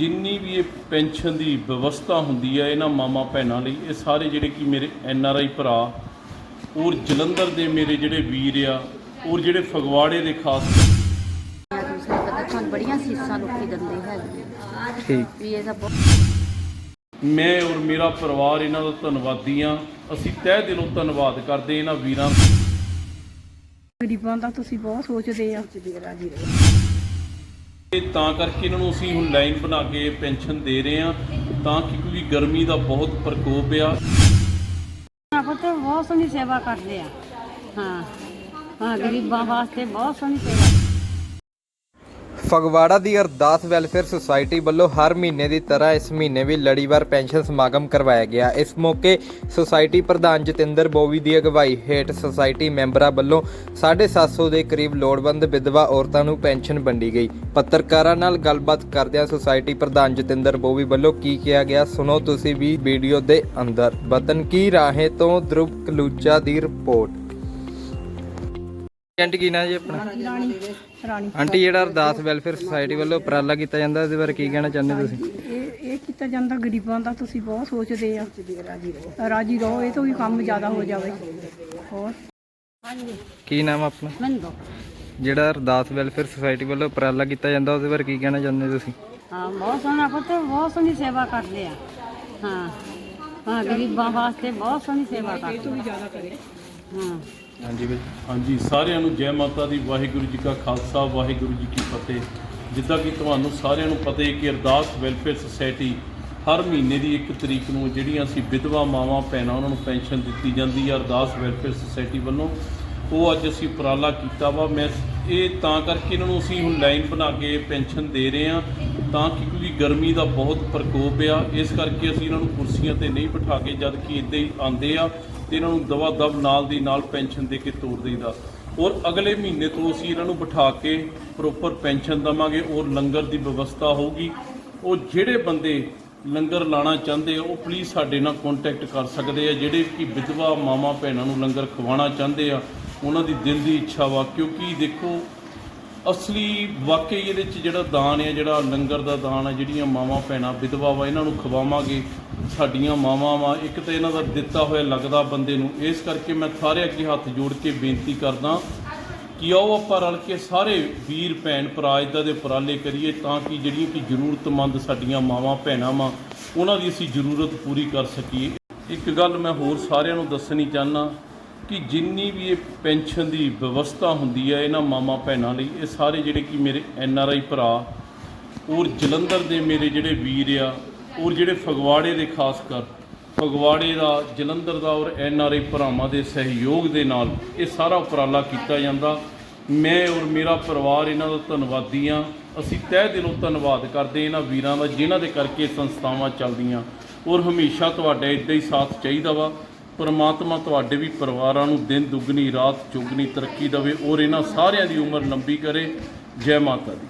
ਜਿੰਨੀ ਵੀ ਇਹ ਪੈਨਸ਼ਨ ਦੀ ਵਿਵਸਥਾ ਹੁੰਦੀ ਹੈ ਇਹਨਾਂ ਮਾਮਾ ਭੈਣਾਂ ਲਈ ਇਹ ਸਾਰੇ ਜਿਹੜੇ ਕਿ ਮੇਰੇ ਐਨ ਆਰ ਆਈ ਭਰਾ ਔਰ ਜਲੰਧਰ ਦੇ ਮੇਰੇ ਜਿਹੜੇ ਵੀਰ ਆ ਔਰ ਜਿਹੜੇ ਫਗਵਾੜੇ ਦੇ ਖਾਸ ਦੂਸਰੇ ਪਤਾ ਤੁਹਾਨੂੰ ਬੜੀਆਂ ਸੀਸਾਂ ਲੋਕੀ ਦਿੰਦੇ ਹੈਗੇ ਠੀਕ। ਵੀ ਇਹਦਾ ਬਹੁਤ ਮੈਂ ਔਰ ਮੇਰਾ ਪਰਿਵਾਰ ਇਹਨਾਂ ਦਾ ਧੰਨਵਾਦੀ ਆ। ਅਸੀਂ ਤਹਿ ਦਿਲੋਂ ਧੰਨਵਾਦ ਕਰਦੇ ਇਹਨਾਂ ਵੀਰਾਂ ਗਰੀਬਾਂ ਦਾ ਤੁਸੀਂ ਬਹੁਤ ਸੋਚਦੇ ਆ। ਤਾਂ ਕਰਕੇ ਇਹਨਾਂ ਨੂੰ ਅਸੀਂ ਹੁਣ ਲਾਈਨ ਬਣਾ ਕੇ ਪੈਨਸ਼ਨ ਦੇ ਰਹੇ ਆ ਤਾਂ ਕਿ ਕਿਉਂਕਿ ਗਰਮੀ ਦਾ ਬਹੁਤ ਪ੍ਰਕੋਪ ਆ। ਆਪਾਂ ਤੇ ਬਹੁਤ ਸੋਹਣੀ ਸੇਵਾ ਕਰਦੇ ਆ। ਹਾਂ ਹਾਂ, ਗਰੀਬਾਂ ਵਾਸਤੇ ਬਹੁਤ ਸੋਹਣੀ ਸੇਵਾ ਫਗਵਾੜਾ ਦੀ ਅਰਦਾਸ ਵੈਲਫੇਅਰ ਸੁਸਾਇਟੀ ਵੱਲੋਂ ਹਰ ਮਹੀਨੇ ਦੀ ਤਰ੍ਹਾਂ ਇਸ ਮਹੀਨੇ ਵੀ ਲੜੀਵਾਰ ਪੈਨਸ਼ਨ ਸਮਾਗਮ ਕਰਵਾਇਆ ਗਿਆ। ਇਸ ਮੌਕੇ ਸੁਸਾਇਟੀ ਪ੍ਰਧਾਨ ਜਤਿੰਦਰ ਬੋਵੀ ਦੀ ਅਗਵਾਈ ਹੇਠ ਸੁਸਾਇਟੀ ਮੈਂਬਰਾਂ ਵੱਲੋਂ 750 ਦੇ ਕਰੀਬ ਲੋੜਵੰਦ ਵਿਧਵਾ ਔਰਤਾਂ ਨੂੰ ਪੈਨਸ਼ਨ ਵੰਡੀ ਗਈ। ਪੱਤਰਕਾਰਾਂ ਨਾਲ ਗੱਲਬਾਤ ਕਰਦਿਆਂ ਸੁਸਾਇਟੀ ਪ੍ਰਧਾਨ ਜਤਿੰਦਰ ਬੋਵੀ ਵੱਲੋਂ ਕੀ ਕਿਹਾ ਗਿਆ, ਸੁਣੋ ਤੁਸੀਂ ਵੀ ਵੀਡੀਓ ਦੇ ਅੰਦਰ। ਵਤਨ ਕੀ ਰਾਹੇ ਤੋਂ, ਧਰੁਵ ਕਲੂਚਾ ਦੀ ਰਿਪੋਰਟ। ਆਂਟੀ ਕੀ ਨਾਂ ਜੀ ਆਪਣਾ? ਰਾਣੀ। ਰਾਣੀ ਆਂਟੀ ਜਿਹੜਾ ਅਰਦਾਸ ਵੈਲਫੇਅਰ ਸੁਸਾਇਟੀ ਵੱਲੋਂ ਉਪਰਾਲਾ ਕੀਤਾ ਜਾਂਦਾ ਇਹਦੇ ਬਾਰੇ ਕੀ ਕਹਿਣਾ ਚਾਹੁੰਦੇ ਤੁਸੀਂ? ਇਹ ਇਹ ਕੀਤਾ ਜਾਂਦਾ ਗਰੀਬਾਂ ਦਾ ਤੁਸੀਂ ਬਹੁਤ ਸੋਚਦੇ ਆ। ਰਾਜੀ ਰਹੋ ਇਹ ਤੋਂ ਵੀ ਕੰਮ ਜ਼ਿਆਦਾ ਹੋ ਜਾਵੇ। ਹੋਰ? ਕੀ ਨਾਮ ਆ ਆਪਣਾ? ਮੰਦੋ ਜਿਹੜਾ ਅਰਦਾਸ ਵੈਲਫੇਅਰ ਸੁਸਾਇਟੀ ਵੱਲੋਂ ਉਪਰਾਲਾ ਕੀਤਾ ਜਾਂਦਾ ਉਹਦੇ ਬਾਰੇ ਕੀ ਕਹਿਣਾ ਚਾਹੁੰਦੇ ਤੁਸੀਂ? ਹਾਂ ਬਹੁਤ ਸੋਹਣਾ ਪੁੱਤ ਬਹੁਤ ਸੋਹਣੀ ਸੇਵਾ ਕਰਦੇ ਆ। ਹਾਂ। ਹਾਂ ਗਰੀਬਾਂ ਵਾਸਤੇ ਬਹੁਤ ਸੋਹਣੀ ਸੇਵਾ ਕਰਦੇ ਇਹ ਤੋਂ ਵੀ ਜ਼ਿਆਦਾ ਕਰੇ ਹਾਂ। ਹਾਂਜੀ ਬਾਈ ਹਾਂਜੀ, ਸਾਰਿਆਂ ਨੂੰ ਜੈ ਮਾਤਾ ਦੀ, ਵਾਹਿਗੁਰੂ ਜੀ ਕਾ ਖਾਲਸਾ, ਵਾਹਿਗੁਰੂ ਜੀ ਕੀ ਫਤਿਹ। ਜਿੱਦਾਂ ਕਿ ਤੁਹਾਨੂੰ ਸਾਰਿਆਂ ਨੂੰ ਪਤਾ ਹੈ ਕਿ ਅਰਦਾਸ ਵੈਲਫੇਅਰ ਸੁਸਾਇਟੀ ਹਰ ਮਹੀਨੇ ਦੀ 1 ਤਰੀਕ ਨੂੰ ਜਿਹੜੀਆਂ ਅਸੀਂ ਵਿਧਵਾ ਮਾਵਾਂ, ਭੈਣਾਂ ਉਹਨਾਂ ਨੂੰ ਪੈਨਸ਼ਨ ਦਿੱਤੀ ਜਾਂਦੀ ਹੈ ਅਰਦਾਸ ਵੈਲਫੇਅਰ ਸੁਸਾਇਟੀ ਵੱਲੋਂ। ਉਹ ਅੱਜ ਅਸੀਂ ਉਪਰਾਲਾ ਕੀਤਾ ਵਾ। ਮੈਂ ਇਹ ਤਾਂ ਕਰਕੇ ਇਹਨਾਂ ਨੂੰ ਅਸੀਂ ਹੁਣ ਲਾਈਨ ਬਣਾ ਕੇ ਪੈਨਸ਼ਨ ਦੇ ਰਹੇ ਹਾਂ, ਤਾਂ ਕਿ ਕਿਉਂਕਿ ਗਰਮੀ ਦਾ ਬਹੁਤ ਪ੍ਰਕੋਪ ਆ। ਇਸ ਕਰਕੇ ਅਸੀਂ ਇਹਨਾਂ ਨੂੰ ਕੁਰਸੀਆਂ ਤੇ ਨਹੀਂ ਬਿਠਾ ਕੇ, ਜਦ ਕਿ ਇੱਦਾਂ ਹੀ ਆਉਂਦੇ ਆ ਤੇ ਇਹਨਾਂ ਨੂੰ ਦਵਾ ਦਵ ਨਾਲ ਦੀ ਨਾਲ ਪੈਨਸ਼ਨ ਦੇ ਕੇ ਤੋਰ ਦੇਈਦਾ। ਔਰ ਅਗਲੇ ਮਹੀਨੇ ਤੋਂ ਅਸੀਂ ਇਹਨਾਂ ਨੂੰ ਬਿਠਾ ਕੇ ਪ੍ਰੋਪਰ ਪੈਨਸ਼ਨ ਦਵਾਂਗੇ, ਔਰ ਲੰਗਰ ਦੀ ਵਿਵਸਥਾ ਹੋਊਗੀ। ਉਹ ਜਿਹੜੇ ਬੰਦੇ ਲੰਗਰ ਲਾਣਾ ਚਾਹੁੰਦੇ ਆ, ਉਹ ਪਲੀਜ਼ ਸਾਡੇ ਨਾਲ ਕੰਟੈਕਟ ਕਰ ਸਕਦੇ ਆ। ਜਿਹੜੇ ਕਿ ਵਿਧਵਾ ਮਾਵਾਂ ਭੈਣਾਂ ਨੂੰ ਲੰਗਰ ਖਵਾਉਣਾ ਚਾਹੁੰਦੇ ਆ ਉਹਨਾਂ ਦੀ ਦਿਲ ਦੀ ਇੱਛਾ ਵਾ, ਕਿਉਂਕਿ ਦੇਖੋ, ਅਸਲੀ ਵਾਕਈ ਇਹਦੇ ਚ ਜਿਹੜਾ ਦਾਨ ਹੈ, ਜਿਹੜਾ ਲੰਗਰ ਦਾ ਦਾਨ ਹੈ, ਜਿਹੜੀਆਂ ਮਾਵਾਂ ਭੈਣਾਂ ਵਿਧਵਾ ਵਾ, ਇਹਨਾਂ ਨੂੰ ਖਵਾਵਾਂਗੇ, ਸਾਡੀਆਂ ਮਾਵਾਂ ਵਾ, ਇੱਕ ਤਾਂ ਇਹਨਾਂ ਦਾ ਦਿੱਤਾ ਹੋਇਆ ਲੱਗਦਾ ਬੰਦੇ ਨੂੰ, ਇਸ ਕਰਕੇ ਮੈਂ ਸਾਰੇ ਅੱਗੇ ਹੱਥ ਜੋੜ ਕੇ ਬੇਨਤੀ ਕਰਦਾ ਕਿ ਆਓ ਆਪਾਂ ਰਲ ਕੇ ਸਾਰੇ ਵੀਰ ਭੈਣ ਭਰਾ ਇੱਦਾਂ ਦੇ ਉਪਰਾਲੇ ਕਰੀਏ, ਤਾਂ ਕਿ ਜਿਹੜੀਆਂ ਕਿ ਜ਼ਰੂਰਤਮੰਦ ਸਾਡੀਆਂ ਮਾਵਾਂ ਭੈਣਾਂ ਵਾ, ਉਹਨਾਂ ਦੀ ਅਸੀਂ ਜ਼ਰੂਰਤ ਪੂਰੀ ਕਰ ਸਕੀਏ। ਇੱਕ ਗੱਲ ਮੈਂ ਹੋਰ ਸਾਰਿਆਂ ਨੂੰ ਦੱਸਣੀ ਚਾਹਨਾ ਕਿ ਜਿੰਨੀ ਵੀ ਇਹ ਪੈਨਸ਼ਨ ਦੀ ਵਿਵਸਥਾ ਹੁੰਦੀ ਹੈ ਇਹਨਾਂ ਮਾਮਾ ਭੈਣਾਂ ਲਈ, ਇਹ ਸਾਰੇ ਜਿਹੜੇ ਕਿ ਮੇਰੇ ਐਨ ਆਰ ਆਈ ਭਰਾ, ਔਰ ਜਲੰਧਰ ਦੇ ਮੇਰੇ ਜਿਹੜੇ ਵੀਰ ਆ, ਔਰ ਜਿਹੜੇ ਫਗਵਾੜੇ ਦੇ ਖਾਸ ਕਰ, ਫਗਵਾੜੇ ਦਾ, ਜਲੰਧਰ ਦਾ ਔਰ ਐਨ ਆਰ ਆਈ ਭਰਾਵਾਂ ਦੇ ਸਹਿਯੋਗ ਦੇ ਨਾਲ ਇਹ ਸਾਰਾ ਉਪਰਾਲਾ ਕੀਤਾ ਜਾਂਦਾ। ਮੈਂ ਔਰ ਮੇਰਾ ਪਰਿਵਾਰ ਇਹਨਾਂ ਦਾ ਧੰਨਵਾਦੀ ਆ ਅਸੀਂ ਤਹਿ ਦਿਲੋਂ ਧੰਨਵਾਦ ਕਰਦੇ ਇਹਨਾਂ ਵੀਰਾਂ ਦਾ, ਜਿਨ੍ਹਾਂ ਦੇ ਕਰਕੇ ਸੰਸਥਾਵਾਂ ਚੱਲਦੀਆਂ। ਔਰ ਹਮੇਸ਼ਾ ਤੁਹਾਡਾ ਇਦਾਂ ਹੀ ਸਾਥ ਚਾਹੀਦਾ ਵਾ। ਪਰਮਾਤਮਾ ਤੁਹਾਡੇ ਵੀ ਪਰਿਵਾਰਾਂ ਨੂੰ ਦਿਨ ਦੁੱਗਣੀ, ਰਾਤ ਚੁਗਣੀ ਤਰੱਕੀ ਦੇਵੇ ਔਰ ਇਹਨਾਂ ਸਾਰਿਆਂ ਦੀ ਉਮਰ ਲੰਬੀ ਕਰੇ। ਜੈ ਮਾਤਾ ਦੀ।